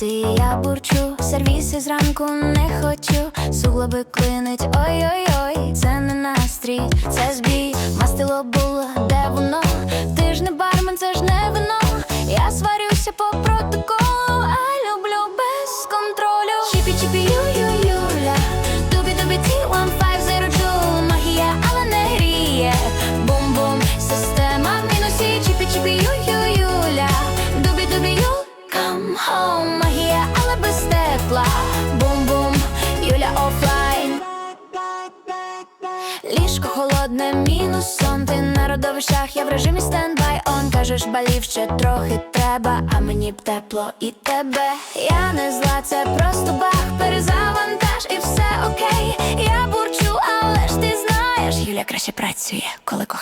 Сервіси я бурчу, сервіси зранку не хочу, суглоби клинить, ой-ой-ой, це не настрій, це збій, мастило було, де воно, ти ж не бармен, це ж не вино, я сварюся по протоколу, а люблю без контролю. Чіпі-чіпі Ліжко холодне, мінус Ти на родовищах, я в режимі стендбай он Кажеш, балів ще трохи треба, а мені б тепло і тебе. Я не зла, це просто бах, перезавантаж і все окей. Я бурчу, але ж ти знаєш, Юля краще працює, коли кохає.